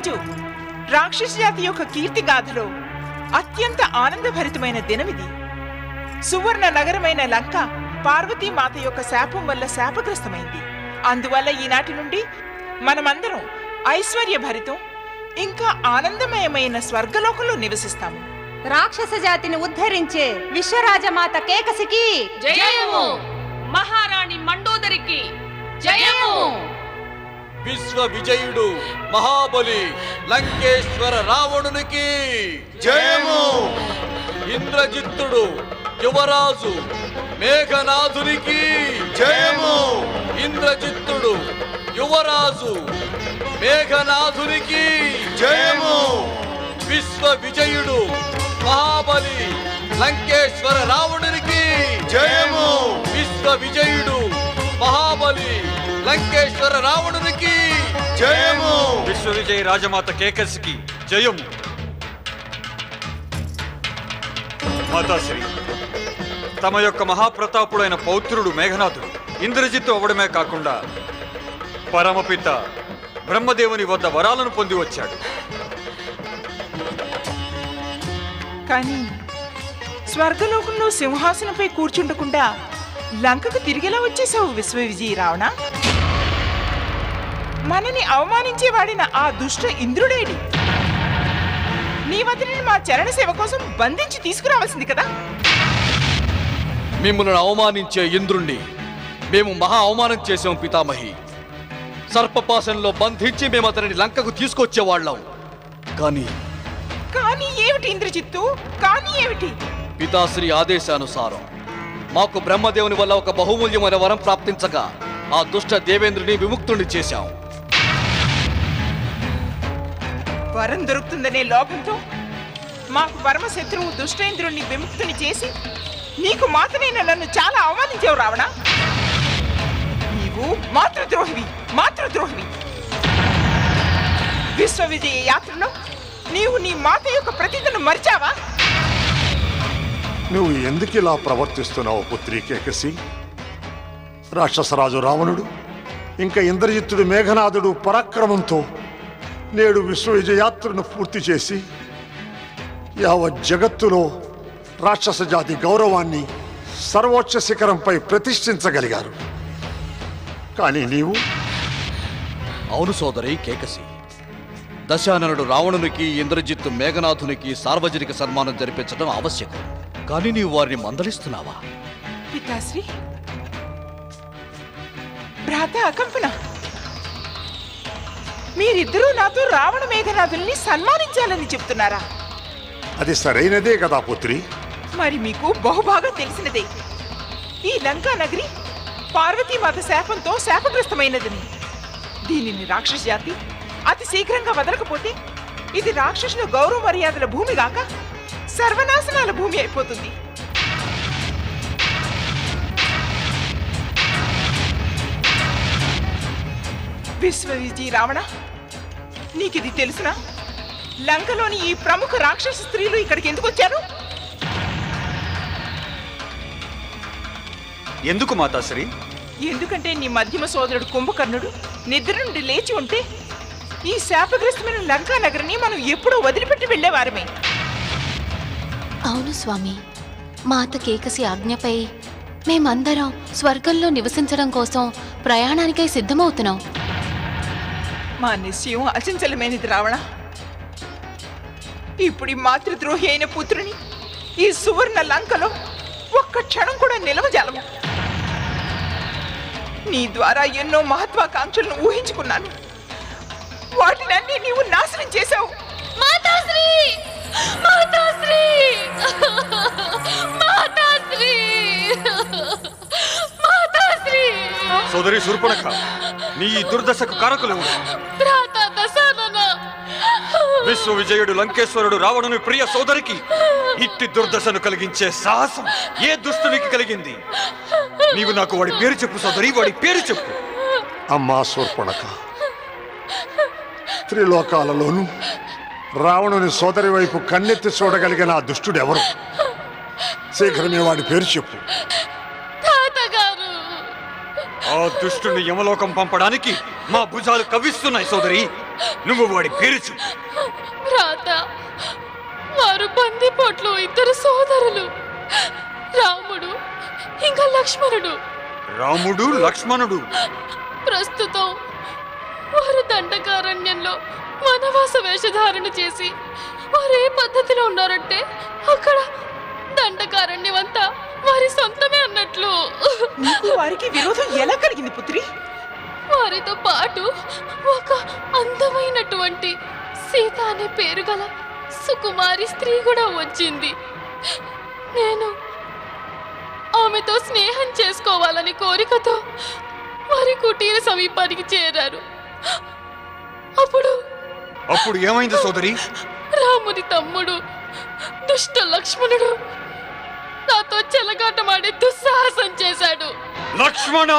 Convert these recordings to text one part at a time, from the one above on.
ఈరోజు రాక్షస జాతి యొక్క కీర్తి గాథలో అత్యంత ఆనందభరితమైన దినమిది. సువర్ణ నగరమైన లంక పార్వతీమాత యొక్క శాపం వల్ల శాపగ్రస్తమైంది. అందువల్ల ఈనాటి నుండి మనమందరం ఐశ్వర్యభరితం ఇంకా ఆనందమయమైన స్వర్గలోకంలో నివసిస్తాము. రాక్షస జాతిని ఉద్ధరించే విశ్వరాజమాత కేకసికి జయము! మహారాణి మండోదరికి జయము! విశ్వ విజయుడు మహాబలి లంకేశ్వర రావణునికి. జయము. ఇంద్రజిత్తుడు యువరాజు మేఘనాథునికి. జయము. ఇంద్రజిత్తుడు యువరాజు మేఘనాథునికి. జయము. విశ్వ విజయుడు మహాబలి లంకేశ్వర రావణునికి. జయము. విశ్వ విజయుడు మహాబలి లంకేశ్వర రావణునికి జయము. విశ్వ విజయ రాజమాత కేకస్కి జయము. మాతాశ్రీ తమ యొక్క మహాప్రతాపుడైన పౌత్రుడు మేఘనాథుడు ఇంద్రజిత్తు అవడమే కాకుండా పరమపిత బ్రహ్మదేవుని వద్ద వరాలను పొంది వచ్చాడు. కానీ స్వర్గలోకంలో సింహాసనంపై కూర్చుండకుండా లంకకు తిరిగేలా వచ్చేసావు విశ్వవిజయ రావణ? మనని అవమానించేవాడిన ఆ దుష్ట ఇంద్రుడేడి? నీ వదిలిని మా చరణ సేవ కోసం బంధించి తీసుకురావాల్సింది కదా? మిమ్మల్ని అవమానించే ఇంద్రుణ్ణి మేము మహా అవమానం చేసాం పితామహి. సర్పపాసంలో బంధించి మేము అతనిని లంకకు తీసుకొచ్చేవాళ్ళం. కానీ కానీ ఏమిటి ఇంద్రజిత్తు? కానీ ఏమిటి? పితాశ్రీ ఆదేశానుసారం మాకు బ్రహ్మదేవుని వల్ల ఒక బహుమూల్యమైన వరం ప్రాప్తించగా ఆ దుష్ట దేవేంద్రుని విముక్తుని చేశాం. వరం దొరుకుతుందనే లోపంతో మాకు పరమశత్రువు దుష్టేంద్రుణ్ణి విముక్తుని చేసి నీకు మాతనైన నన్ను చాలా అవమానించావు రావణ? నీవు మాతృద్రోహివి మాతృద్రోహివి. విశ్వవిజయ యాత్రలో నీవు నీ మాత యొక్క ప్రతిజ్ఞను మరిచావా? నువ్వు ఎందుకు ఇలా ప్రవర్తిస్తున్నావు పుత్రి కేకసి? రాక్షసరాజు రావణుడు ఇంకా ఇంద్రజిత్తుడు మేఘనాథుడు పరాక్రమంతో నేడు విశ్వవిజయాత్రను పూర్తి చేసి యావత్ జగత్తులో రాక్షస జాతి గౌరవాన్ని సర్వోచ్చ శిఖరంపై ప్రతిష్ఠించగలిగారు. కానీ నీవు? అవును సోదరి కేకసి. దశాననుడు రావణునికి ఇంద్రజిత్తు మేఘనాథునికి సార్వజనిక సన్మానం జరిపించడం ఆవశ్యకం. కానీ నీవు వారిని మందలిస్తున్నావా? పితాశ్రీ. భ్రాత అకంపన. మీరిద్దరూ నాతో రావణ మేఘనాథుల్ని సన్మానించాలని చెప్తున్నారా? అది సరైనదే కదా పుత్రి. మరి మీకు బహుబాగా తెలిసినదే. ఈ లంకా నగరి పార్వతీమాత శాపంతో శాపగ్రస్తమైనదని. దీనిని రాక్షస జాతి అతి శీఘ్రంగా వదలకపోతే ఇది రాక్షసుల గౌరవ మర్యాదల భూమి గాక సర్వనాశనాల భూమి అయిపోతుంది. విశ్వవిజీ రావణ నీకిది తెలుసునా లంకలోని ఈ ప్రముఖ రాక్షస స్త్రీలు ఇక్కడికి ఎందుకు వచ్చారు? ఎందుకు మాతాశ్రీ? ఎందుకంటే నీ మధ్యమ సోదరుడు కుంభకర్ణుడు నిద్ర నుండి లేచి ఉంటే ఈ శాపగ్రస్తమైన లంకా నగరిని మనం ఎప్పుడూ వదిలిపెట్టి వెళ్ళేవారమే. అవును స్వామి. మాత కేకసి ఆజ్ఞపై మేమందరం స్వర్గంలో నివసించడం కోసం ప్రయాణానికై సిద్ధమవుతున్నాం. మా నిశ్చయం అచంచలమైనది రావణ. ఇప్పుడు ఈ మాతృద్రోహి అయిన పుత్రుని ఈ సువర్ణ లంకలో ఒక్క క్షణం కూడా నిలవజాలము. నీ ద్వారా ఎన్నో మహత్వాకాంక్షలను ఊహించుకున్నాను. వాటినన్నీ నీవు నాశనం చేశావు. మాతాశ్రీ మాతాశ్రీ! మాతాశ్రీ! సోదరి శూర్పణఖ నీ ఈ దుర్దశకు దశానన. విశ్వ విజయుడు లంకేశ్వరుడు రావణుని ప్రియ సోదరికి ఇట్టి దుర్దశను కలిగించే సాహసం ఏ దుష్టునికి కలిగింది? నీవు నాకు వాడి పేరు చెప్పు సోదరి వాడి పేరు చెప్పు. అమ్మా శూర్పణక త్రిలోకాలలోనూ రావణుని సోదరి వైపు కన్నెత్తి చూడగలిగిన ఆ దుష్టుడెవరు? శీఘ్రమే వాడి పేరు చెప్పు. దుష్టుని యమలోకం పంపడానికి మా భుజాలు కవ్విస్తున్నాయి సోదరి. నువ్వు వాడి పేరు భ్రాత వారు బందిపోట్లు ఇద్దరు సోదరులు. రాముడు ఇంకా లక్ష్మణుడు. రాముడు లక్ష్మణుడు. ప్రస్తుతం వారు దండకారణ్యంలో వనవాస వేషధారణ చేసి వారు ఏ పద్ధతిలో ఉన్నారంటే అక్కడ దండకారణ్యం అంతా వారి సొంతమే అన్నట్లు. వారికి విరోధం ఎలా కలిగింది పుత్రి? వారితో పాటు ఒక అందమైనటువంటి సీత అనే పేరు గల సుకుమారి స్త్రీ కూడా వచ్చింది. నేను ఆమెతో స్నేహం చేసుకోవాలని కోరికతో వారి కుటీర సమీపానికి చేరారు అప్పుడు అప్పుడు ఏమైంది సోదరి? రాముని తమ్ముడు దుష్ట లక్ష్మణుడు చెలగాటమాడే దుస్సాహసం చేశాడు. లక్ష్మణ!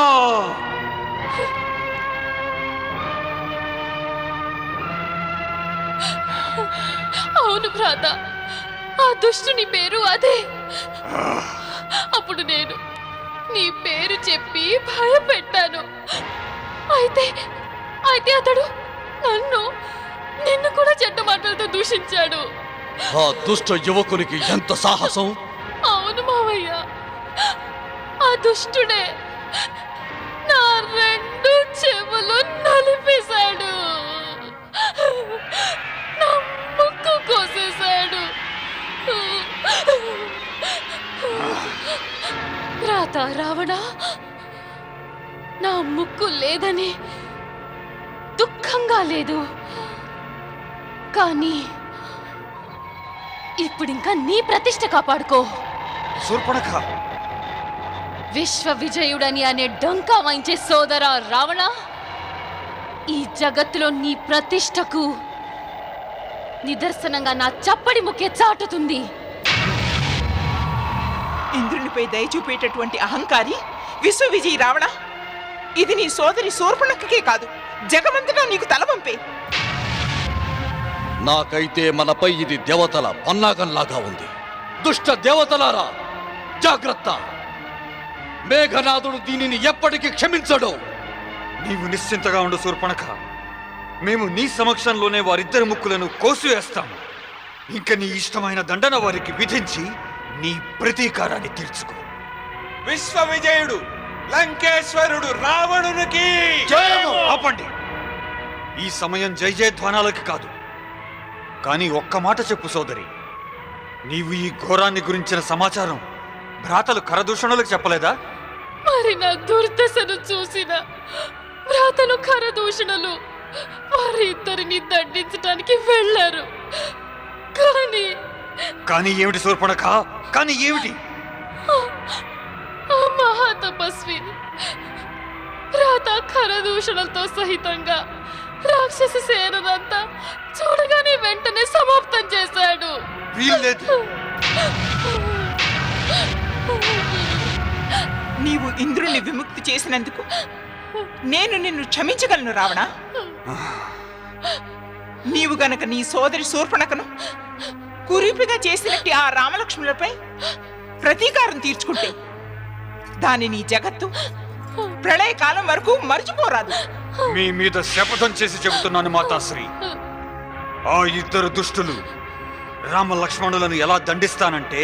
అవును భ్రాత ఆ దుష్టుని పేరు అదే. అప్పుడు నేను నీ పేరు చెప్పి భయపెట్టాను. అయితే అయితే అతడు నన్ను నిన్ను కూడా చెడ్డ మాటలతో దూషించాడు. ఆ దుష్ట యువకునికి ఎంత సాహసం? దుష్టుడే. నా రెండు చెవులు నలిపేశాడు. నా ముక్కు కోసేశాడు. రాత రావణ నా ముక్కు లేదని దుఃఖంగా లేదు. కానీ ఇప్పుడింకా నీ ప్రతిష్ట కాపాడుకో. శూర్పణఖ! విశ్వ విజయుడని అనే డొంకా వాయించే సోదర రావణ ఈ జగత్తులో నీ ప్రతిష్టకు నిదర్శనంగా నా చప్పడి ముఖ్య చాటుతుంది. ఇంద్రునిపై దయ చూపేటటువంటి అహంకారి విశ్వ విజయ్ రావణ ఇది నీ సోదరి శూర్పణఖకే కాదు జగమంతటా నీకు తలవంపే నాకైతే మనపై ఇది దేవతల పన్నాగంలాగా ఉంది. దుష్ట దేవతలారా జాగ్రత్త! మేఘనాథుడు దీనిని ఎప్పటికీ క్షమించడు. నీవు నిశ్చింతగా ఉండు శూర్పణఖ. మేము నీ సమక్షంలోనే వారిద్దరి ముక్కులను కోసివేస్తాము. ఇంక నీ ఇష్టమైన దండన వారికి విధించి నీ ప్రతీకారాన్ని తీర్చుకో. విశ్వ విజయుడు లంకేశ్వరుడు రావణునికి! ఆపండి. ఈ సమయం జై జయధ్వానాలకి కాదు. కానీ ఒక్క మాట చెప్పు సోదరి. నీవు ఈ ఘోరాన్ని గురించిన సమాచారం భ్రాతలు కరదూషణలకు చెప్పలేదా? మరి నా దుర్దశను చూసిన భ్రాతలు ఖరదూషణలు వారిద్దరిని దండించడానికి వెళ్ళారు. కానీ కానీ ఏమిటి శూర్పణఖ? కానీ ఏమిటి? మహాతపస్వి భ్రాత ఖరదూషణలతో సహితంగా రాక్షస సేనంతా చూడగానే వెంటనే సమాప్తం చేశాడు. వీల్లేదు. నీవు ఇంద్రుణ్ణి విముక్తి చేసినందుకు నేను నిన్ను క్షమించగలను రావణ. నీవు గనక నీ సోదరి శూర్పణకను కురీపిగా చేసినట్టు ఆ రామలక్ష్ములపై ప్రతీకారం తీర్చుకుంటే దాని నీ జగత్తు ప్రళయకాలం వరకు మర్చిపోరాదు మీ మీద శపథం చేసి చెబుతున్నాను మాతాశ్రీ. ఆ ఇద్దరు దుష్టులు రామ లక్ష్మణులను ఎలా దండిస్తానంటే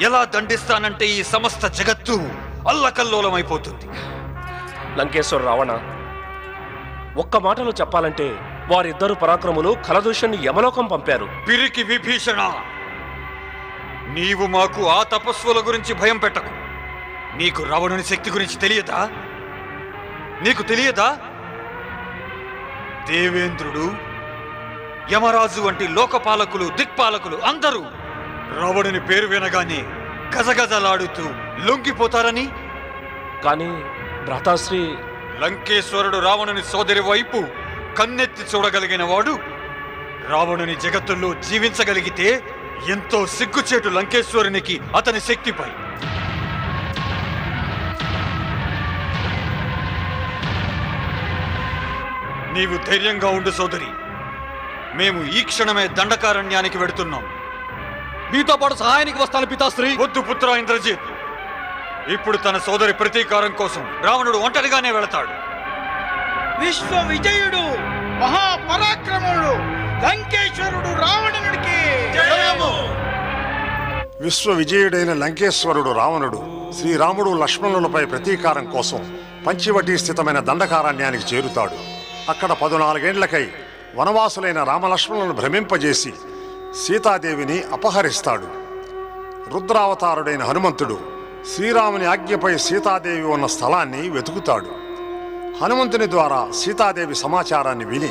ఎలా దండిస్తానంటే ఈ సమస్త జగత్తు అల్లకల్లోలమైపోతుంది. లంకేశ్వర రావణ ఒక్క మాటలో చెప్పాలంటే వారిద్దరు పరాక్రములు కలదూషణ్ణి యమలోకం పంపారు. పిరికి విభీషణ నీవు మాకు ఆ తపస్సుల గురించి భయం పెట్టకు. నీకు రావణుని శక్తి గురించి తెలియదా? నీకు తెలియదా? దేవేంద్రుడు యమరాజు వంటి లోకపాలకులు దిక్పాలకులు అందరూ రావణుని పేరు వినగానే గజగజలాడుతూ లొంగిపోతారని? కానీ భ్రాతాశ్రీ లంకేశ్వరుడు రావణుని సోదరి వైపు కన్నెత్తి చూడగలిగిన వాడు రావణుని జగత్తుల్లో జీవించగలిగితే ఎంతో సిగ్గుచేటు లంకేశ్వరునికి అతని శక్తిపై. నీవు ధైర్యంగా ఉండు సోదరి. మేము ఈ క్షణమే దండకారణ్యానికి వెడుతున్నాం. మీతో పాటు సహాయానికి వస్తాను పితాశ్రీ. వద్దు పుత్ర ఇంద్రజిత్. ఇప్పుడు తన సోదరి ప్రతీకారం కోసం రావణుడు ఒంటరిగానే వెళతాడు. విశ్వ విజయుడు మహాపరాక్రముడు లంకేశ్వరుడు రావణుడికి. విశ్వ విజయుడైన లంకేశ్వరుడు రావణుడు శ్రీరాముడు లక్ష్మణులపై ప్రతీకారం కోసం పంచివటి స్థితమైన దండకారణ్యానికి చేరుతాడు. అక్కడ పదునాలుగేండ్లకై వనవాసులైన రామలక్ష్మణులను భ్రమింపజేసి సీతాదేవిని అపహరిస్తాడు. రుద్రావతారుడైన హనుమంతుడు శ్రీరాముని ఆజ్ఞపై సీతాదేవి ఉన్న స్థలాన్ని వెతుకుతాడు. హనుమంతుని ద్వారా సీతాదేవి సమాచారాన్ని విని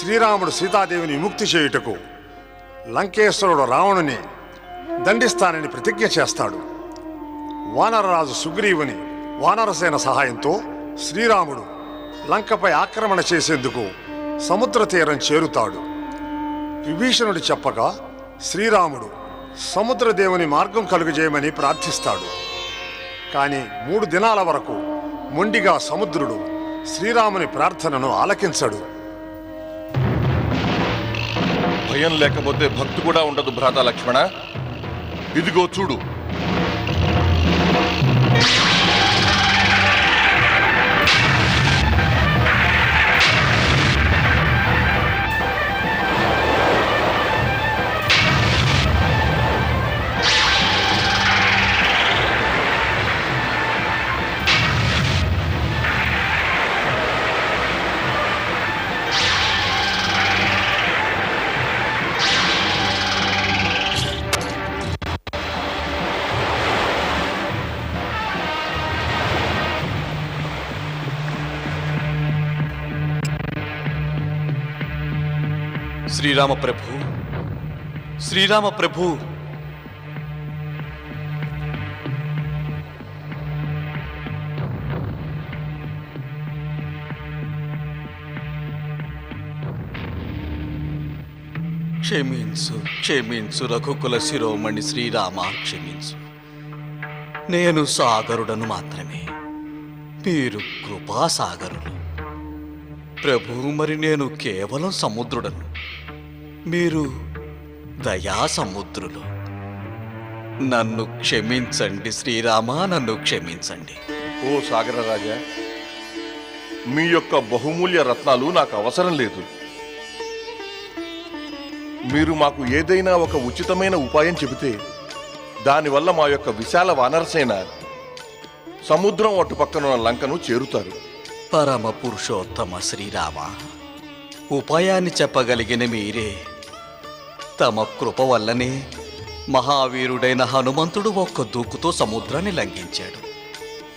శ్రీరాముడు సీతాదేవిని విముక్తి చేయుటకు లంకేశ్వరుడు రావణుని దండిస్తానని ప్రతిజ్ఞ చేస్తాడు. వానరరాజు సుగ్రీవుని వానరసేన సహాయంతో శ్రీరాముడు లంకపై ఆక్రమణ చేసేందుకు సముద్ర తీరం చేరుతాడు. విభీషణుడు చెప్పగా శ్రీరాముడు సముద్రదేవుని మార్గం కలుగజేయమని ప్రార్థిస్తాడు. కానీ మూడు దినాల వరకు మొండిగా సముద్రుడు శ్రీరాముని ప్రార్థనను ఆలకించడు. భయం లేకపోతే భక్తి కూడా ఉండదు భ్రాత లక్ష్మణ. ఇదిగో చూడు శ్రీరామ ప్రభు శ్రీరామ ప్రభు క్షమించు క్షమించు రఘుకుల శిరోమణి శ్రీరామ క్షమించు. నేను సాగరుడను మాత్రమే. మీరు కృపాసాగరులు. ప్రభు మరి నేను కేవలం సముద్రుడను. మీరు దయా సముద్రులు నన్ను క్షమించండి శ్రీరామ నన్ను క్షమించండి. ఓ సాగర రాజా మీ యొక్క బహుమూల్య రత్నాలు నాకు అవసరం లేదు. మీరు మాకు ఏదైనా ఒక ఉచితమైన ఉపాయం చెబితే దానివల్ల మా యొక్క విశాల వానరసేన సముద్రం అటు పక్కన లంకను చేరుతారు. పరమ పురుషోత్తమ శ్రీరామ ఉపాయాన్ని చెప్పగలిగిన మీరే తమ కృప వల్లనే మహావీరుడైన హనుమంతుడు ఒక్క దూకుతో సముద్రాన్ని లంఘించాడు.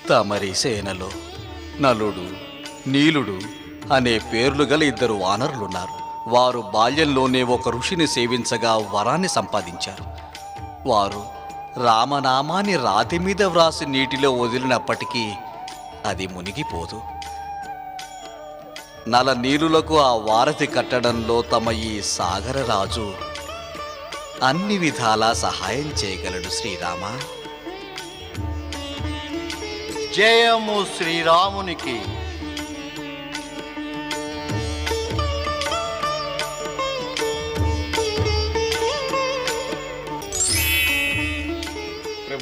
తమరి సేనలో నలుడు నీలుడు అనే పేర్లు గల ఇద్దరు వానరులున్నారు. వారు బాల్యంలోనే ఒక ఋషిని సేవించగా వరాన్ని సంపాదించారు. వారు రామనామాన్ని రాతి మీద వ్రాసి నీటిలో వదిలినప్పటికీ అది మునిగిపోదు. నల నీలులకు ఆ వారధి కట్టడంలో తమ ఈ సాగరరాజు అన్ని విధాలా సహాయం చేయగలడు శ్రీరామ. జయము శ్రీరామునికి.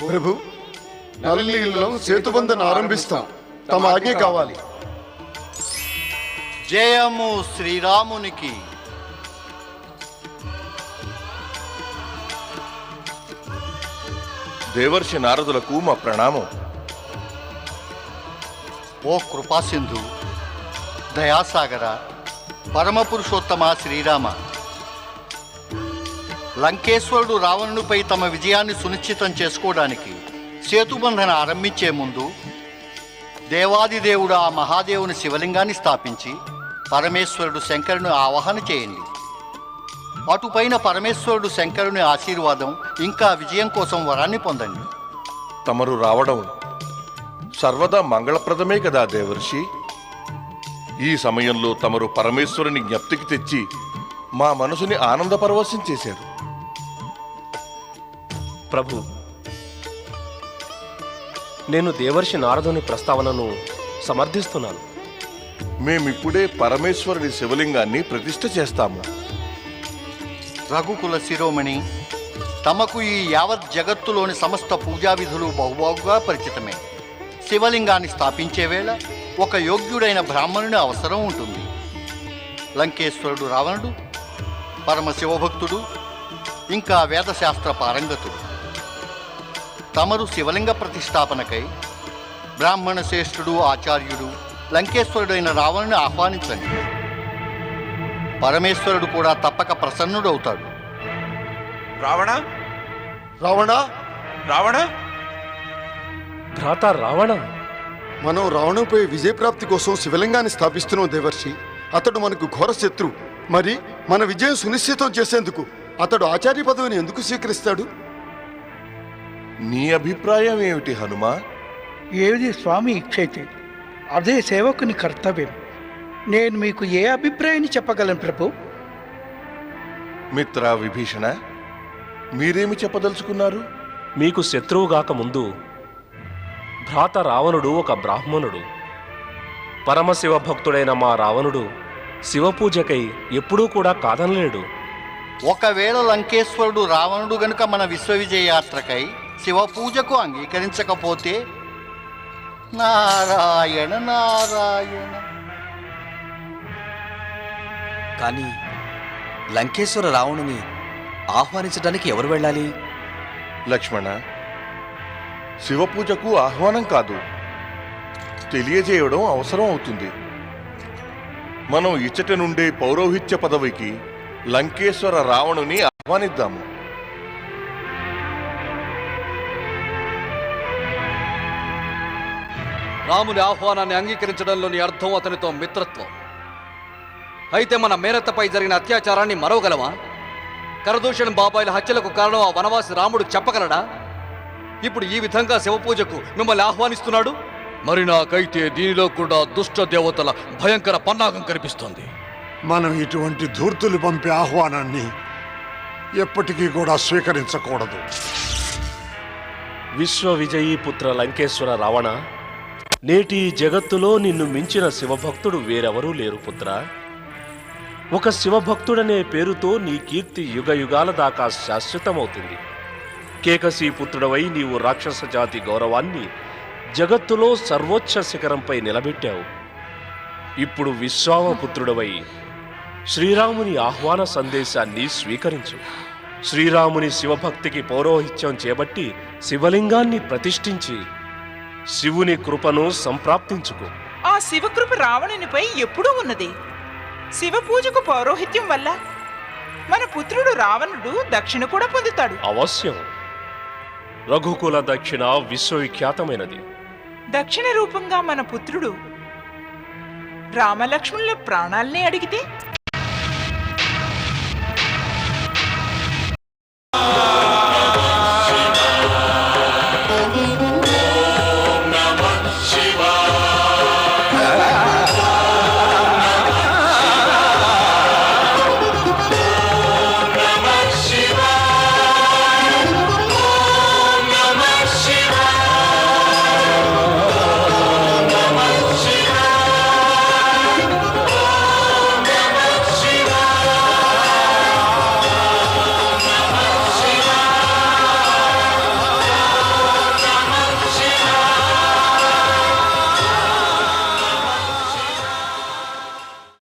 ప్రభు నల్లీలలో సేతుబంధన ఆరంభిస్తాం. తమ ఆజ్ఞ కావాలి. జయము శ్రీరామునికి. దేవర్షి నారదులకు మా ప్రణామం. ఓ కృపాసింధు దయాసాగర పరమపురుషోత్తమ శ్రీరామ. లంకేశ్వరుడు రావణునిపై తమ విజయాన్ని సునిశ్చితం చేసుకోవడానికి సేతుబంధన ఆరంభించే ముందు దేవాదిదేవుడు ఆ మహాదేవుని శివలింగాన్ని స్థాపించి పరమేశ్వరుడు శంకరుని ఆవాహన చేయండి. అటుపైన పరమేశ్వరుడు శంకరుని ఆశీర్వాదం ఇంకా విజయం కోసం వరాన్ని పొందండి. తమరు రావడం సర్వదా మంగళప్రదమే కదా దేవర్షి? ఈ సమయంలో తమరు పరమేశ్వరుని జ్ఞప్తికి తెచ్చి మా మనసుని ఆనందపరవశం చేశారు. ప్రభు నేను దేవర్షి నారదుని ప్రస్తావనను సమర్థిస్తున్నాను. మేమిప్పుడే పరమేశ్వరుని శివలింగాన్ని ప్రతిష్ఠ చేస్తాము. రఘుకుల శిరోమణి తమకు ఈ యావత్ జగత్తులోని సమస్త పూజా విధులు బహుబాగుగా పరిచితమే. శివలింగాన్ని స్థాపించే వేళ ఒక యోగ్యుడైన బ్రాహ్మణుని అవసరం ఉంటుంది. లంకేశ్వరుడు రావణుడు పరమ శివభక్తుడు ఇంకా వేదశాస్త్ర పారంగతుడు. తమరు శివలింగ ప్రతిష్టాపనకై బ్రాహ్మణ శ్రేష్ఠుడు ఆచార్యుడు లంకేశ్వరుడైన రావణుని ఆహ్వానించండి. పరమేశ్వరుడు కూడా తప్పక ప్రసన్నుడవుతాడు. రావణ? రావణ? రావణ? భ్రాత రావణ? మనం రావణుపై విజయప్రాప్తి కోసం శివలింగాన్ని స్థాపిస్తున్నాం దేవర్షి. అతడు మనకు ఘోర శత్రు. మరి మన విజయం సునిశ్చితం చేసేందుకు అతడు ఆచార్య పదవిని ఎందుకు స్వీకరిస్తాడు? నీ అభిప్రాయం ఏమిటి హనుమా? ఏది స్వామి ఇచ్చైతే అదే సేవకుని కర్తవ్యం. నేను మీకు ఏ అభిప్రాయాన్ని చెప్పగలను ప్రభు? మిత్ర విభీషణ మీరేమి చెప్పదలుచుకున్నారు? మీకు శత్రువుగాక ముందు భ్రాత రావణుడు ఒక బ్రాహ్మణుడు. పరమశివ భక్తుడైన మా రావణుడు శివపూజకై ఎప్పుడూ కూడా కాదనలేడు. ఒకవేళ లంకేశ్వరుడు రావణుడు గనుక మన విశ్వవిజయ యాత్రకై శివ పూజకు అంగీకరించకపోతే నారాయణ నారాయణ. కానీ లంకేశ్వర రావణుని ఆహ్వానించడానికి ఎవరు వెళ్ళాలి? లక్ష్మణ శివపూజకు ఆహ్వానం కాదు. తెలియజేయడం అవసరం అవుతుంది. మనం ఇచ్చట నుండే పౌరోహిత్య పదవికి లంకేశ్వర రావణుని ఆహ్వానిద్దాము. రాముని ఆహ్వానాన్ని అంగీకరించడంలోని అర్థం అతనితో మిత్రత్వం. అయితే మన మేనత్తపై జరిగిన అత్యాచారాన్ని మరవగలమా? కరదూషణ బాబాయిల హత్యలకు కారణం ఆ వనవాసి రాముడు చెప్పగలడా? ఇప్పుడు ఈ విధంగా శివపూజకు మిమ్మల్ని ఆహ్వానిస్తున్నాడు? మరి నాకైతే దీనిలో కూడా దుష్ట దేవతల భయంకర పన్నాగం కనిపిస్తోంది. మనం ఇటువంటి ధూర్తులు పంపే ఆహ్వానాన్ని ఎప్పటికీ కూడా స్వీకరించకూడదు. విశ్వ విజయీ పుత్ర లంకేశ్వర రావణ నేటి జగత్తులో నిన్ను మించిన శివభక్తుడు వేరెవరూ లేరు పుత్ర. ఒక శివభక్తుడనే పేరుతో నీ కీర్తి యుగ యుగాల దాకా శాశ్వతమవుతుంది. కేకసీ పుత్రుడవై నీవు రాక్షస జాతి గౌరవాన్ని జగత్తులో సర్వోచ్చ శిఖరంపై నిలబెట్టావు. ఇప్పుడు విశ్వామపుత్రుడవై శ్రీరాముని ఆహ్వాన సందేశాన్ని స్వీకరించు. శ్రీరాముని శివభక్తికి పౌరోహిత్యం చేపట్టి శివలింగాన్ని ప్రతిష్ఠించి శివుని కృపను సంప్రాప్తించుకో. ఆ శివకృప రావణునిపై ఎప్పుడూ ఉన్నది. శివ పూజకు పౌరోహిత్యం వల్ల మన పుత్రుడు రావణుడు దక్షిణ కూడా పొందుతాడు. అవశ్యం. రఘుకుల దక్షిణ విశ్వవిఖ్యాతమైనది. దక్షిణ రూపంగా మన పుత్రుడు రామలక్ష్మణుల ప్రాణాల్ని అడిగితే